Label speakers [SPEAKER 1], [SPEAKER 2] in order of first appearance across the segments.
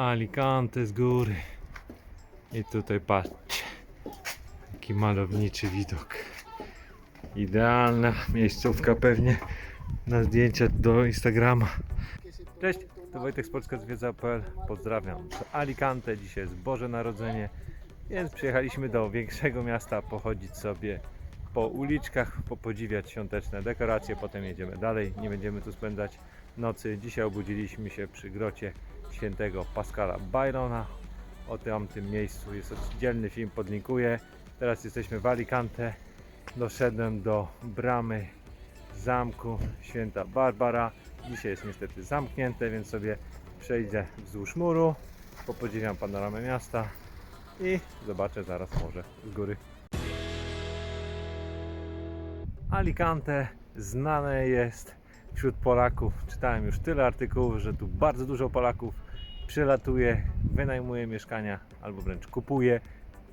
[SPEAKER 1] Alicante z góry. I tutaj patrzcie. Jaki malowniczy widok. Idealna miejscówka pewnie na zdjęcia do Instagrama. Cześć, to Wojtek z Polska Zwiedza.pl. Pozdrawiam. Z Alicante, dzisiaj jest Boże Narodzenie, więc przyjechaliśmy do większego miasta pochodzić sobie po uliczkach, popodziwiać świąteczne dekoracje, potem jedziemy dalej. Nie będziemy tu spędzać nocy. Dzisiaj obudziliśmy się przy grocie świętego Pascala Byrona. O tamtym miejscu jest oddzielny film, podlinkuję. Teraz jesteśmy w Alicante. Doszedłem do bramy zamku święta Barbara. Dzisiaj jest niestety zamknięte, więc sobie przejdę wzdłuż muru, popodziwiam panoramę miasta i zobaczę zaraz może z góry. Alicante znane jest wśród Polaków. Czytałem już tyle artykułów, że tu bardzo dużo Polaków przylatuje, wynajmuje mieszkania albo wręcz kupuje,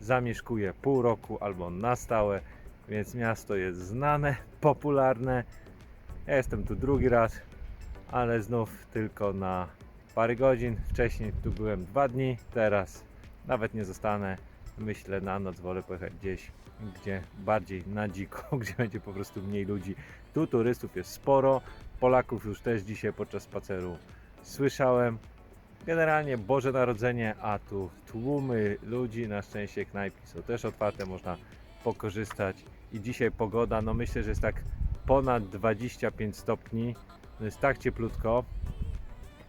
[SPEAKER 1] zamieszkuje pół roku albo na stałe, więc miasto jest znane, popularne. Ja jestem tu drugi raz, ale znów tylko na parę godzin. Wcześniej tu byłem dwa dni, teraz nawet nie zostanę. Myślę na noc wolę pojechać gdzieś, gdzie bardziej na dziko, gdzie będzie po prostu mniej ludzi. Tu turystów jest sporo, Polaków już też dzisiaj podczas spaceru słyszałem. Generalnie Boże Narodzenie, a tu tłumy ludzi, na szczęście knajpki są też otwarte, można pokorzystać. I dzisiaj pogoda, no myślę, że jest tak ponad 25 stopni, no jest tak cieplutko.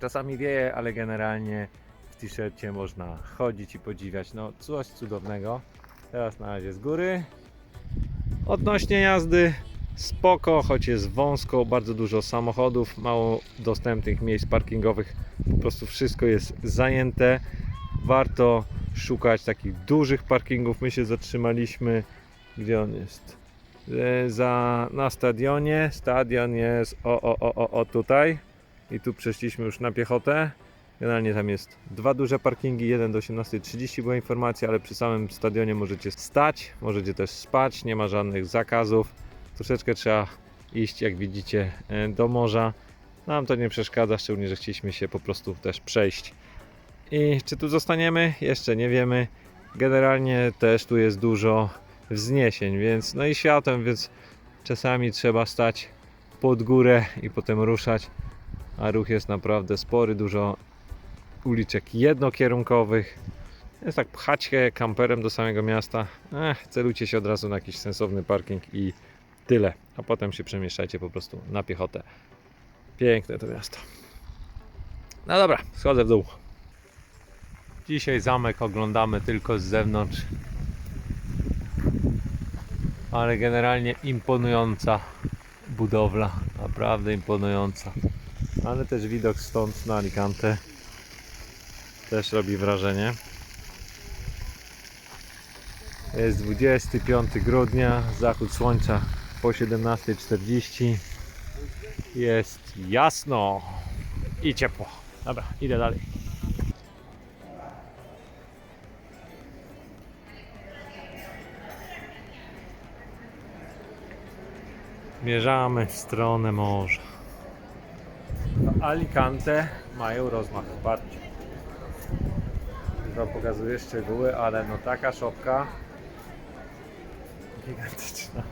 [SPEAKER 1] Czasami wieje, ale generalnie w t-shircie można chodzić i podziwiać. No coś cudownego. Teraz na razie z góry. Odnośnie jazdy spoko, choć jest wąsko, bardzo dużo samochodów, mało dostępnych miejsc parkingowych. Po prostu wszystko jest zajęte. Warto szukać takich dużych parkingów. My się zatrzymaliśmy. Gdzie on jest? E, Za, na stadionie. Stadion jest o, o, o, o, o tutaj. I tu przeszliśmy już na piechotę. Generalnie tam jest dwa duże parkingi, jeden do 18.30 była informacja, ale przy samym stadionie możecie stać, możecie też spać, nie ma żadnych zakazów. Troszeczkę trzeba iść, jak widzicie, e, do morza. Nam to nie przeszkadza, szczególnie, że chcieliśmy się po prostu też przejść. I czy tu zostaniemy? Jeszcze nie wiemy. Generalnie też tu jest dużo wzniesień, więc no i światem, więc czasami trzeba stać pod górę i potem ruszać. A ruch jest naprawdę spory, dużo uliczek jednokierunkowych. Jest tak pchać się kamperem do samego miasta. Ech, celujcie się od razu na jakiś sensowny parking i tyle. A potem się przemieszczajcie po prostu na piechotę. Piękne to miasto. No dobra, schodzę w dół. Dzisiaj zamek oglądamy tylko z zewnątrz. Ale generalnie imponująca budowla. Naprawdę imponująca. Ale też widok stąd na Alicante też robi wrażenie. Jest 25 grudnia, zachód słońca po 17.40. Jest jasno i ciepło. Dobra, idę dalej. Zmierzamy w stronę morza. Alicante mają rozmach. Już Wam pokazuję szczegóły, ale no taka szopka gigantyczna.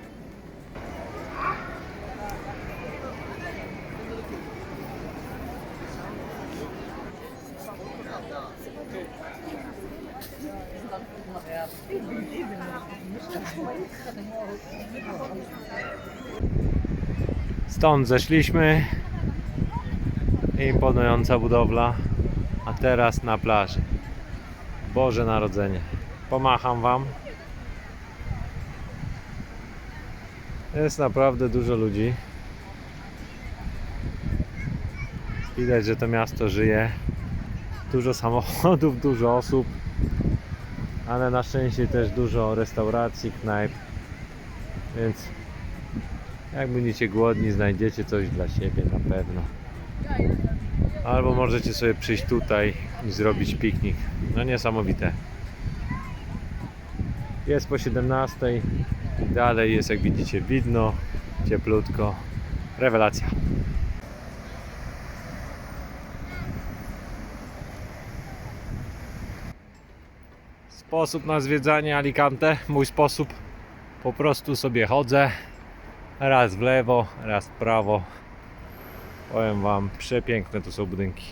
[SPEAKER 1] Stąd zeszliśmy. Imponująca budowla. A teraz na plaży. Boże Narodzenie. Pomacham Wam. Jest naprawdę dużo ludzi. Widać, że to miasto żyje. Dużo samochodów, dużo osób. Ale na szczęście też dużo restauracji, knajp. Więc jak będziecie głodni, znajdziecie coś dla siebie na pewno. Albo możecie sobie przyjść tutaj i zrobić piknik. No niesamowite. Jest po 17. Dalej jest jak widzicie widno, cieplutko. Sposób na zwiedzanie Alicante, mój sposób. Po prostu sobie chodzę. Raz w lewo, raz w prawo. Powiem Wam, przepiękne to są budynki.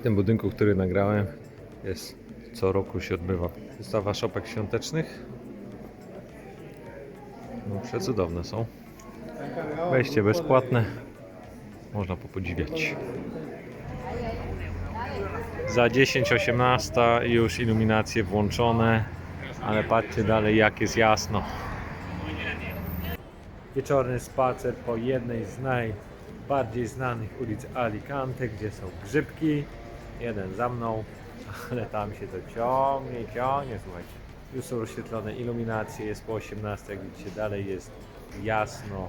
[SPEAKER 1] W tym budynku, który nagrałem, jest co roku się odbywa wystawa szopek świątecznych. No, przecudowne są. Wejście bezpłatne. Można popodziwiać. Za 10.18 już iluminacje włączone, ale patrzcie dalej jak jest jasno. Wieczorny spacer po jednej z najbardziej znanych ulic Alicante, gdzie są grzybki. Jeden za mną, ale tam się to ciągnie, ciągnie, słuchajcie. Już są rozświetlone iluminacje, jest po 18, jak widzicie dalej jest jasno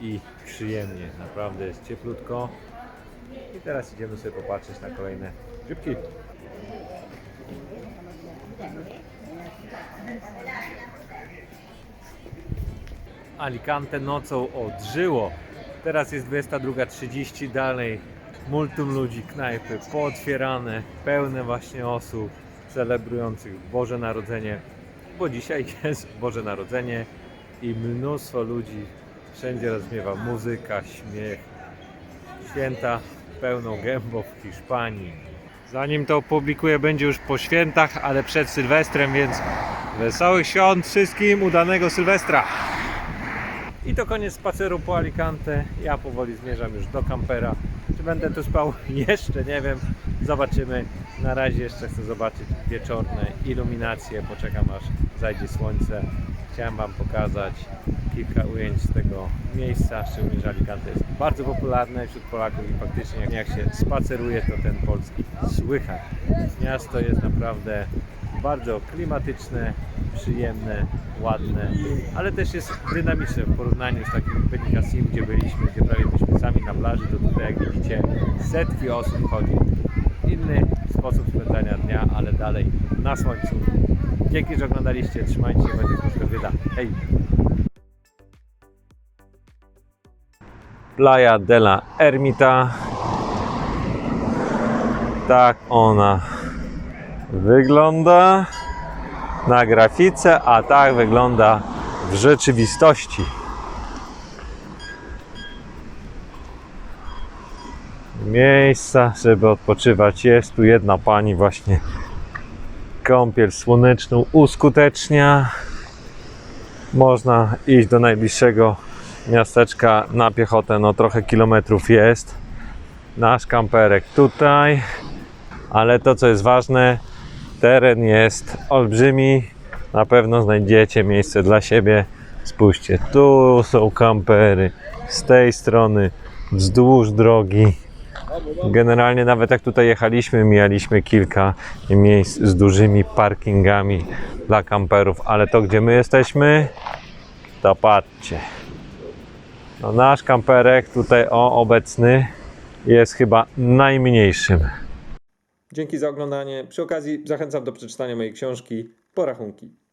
[SPEAKER 1] i przyjemnie. Naprawdę jest cieplutko. I teraz idziemy sobie popatrzeć na kolejne grzybki. Alicante nocą odżyło. Teraz jest 22.30 dalej. Multum ludzi, knajpy pootwierane, pełne właśnie osób celebrujących Boże Narodzenie, bo dzisiaj jest Boże Narodzenie i mnóstwo ludzi. Wszędzie rozmiewa muzyka, śmiech. Święta pełną gębą w Hiszpanii. Zanim to opublikuję, będzie już po świętach, ale przed Sylwestrem, więc wesołych świąt wszystkim, udanego Sylwestra! I to koniec spaceru po Alicante. Ja powoli zmierzam już do kampera. Czy będę tu spał? Jeszcze nie wiem. Zobaczymy. Na razie jeszcze chcę zobaczyć wieczorne iluminacje. Poczekam aż zajdzie słońce. Chciałem Wam pokazać kilka ujęć z tego miejsca, szczególnie, że Alicante jest bardzo popularne wśród Polaków i faktycznie jak, się spaceruje, to ten polski słychać. Miasto jest naprawdę bardzo klimatyczne, przyjemne, ładne, ale też jest dynamiczne w porównaniu z takim Benicassim, gdzie byliśmy, gdzie prawie byliśmy sami na plaży, to tutaj jak widzicie setki osób chodzi. Inny sposób spędzania dnia, ale dalej na słońcu. Dzięki, że oglądaliście, trzymajcie się, będzie krótko wyda. Hej! Playa de la Ermita. Tak ona wygląda na grafice, a tak wygląda w rzeczywistości. Miejsca, żeby odpoczywać jest. Tu jedna pani właśnie kąpiel słoneczną uskutecznia. Można iść do najbliższego miasteczka na piechotę, no trochę kilometrów jest. Nasz kamperek tutaj, ale to co jest ważne, teren jest olbrzymi. Na pewno znajdziecie miejsce dla siebie. Spójrzcie, tu są kampery, z tej strony, wzdłuż drogi. Generalnie nawet jak tutaj jechaliśmy, mijaliśmy kilka miejsc z dużymi parkingami dla kamperów, ale to gdzie my jesteśmy, to patrzcie. No nasz kamperek tutaj o obecny jest chyba najmniejszym.
[SPEAKER 2] Dzięki za oglądanie. Przy okazji zachęcam do przeczytania mojej książki Porachunki.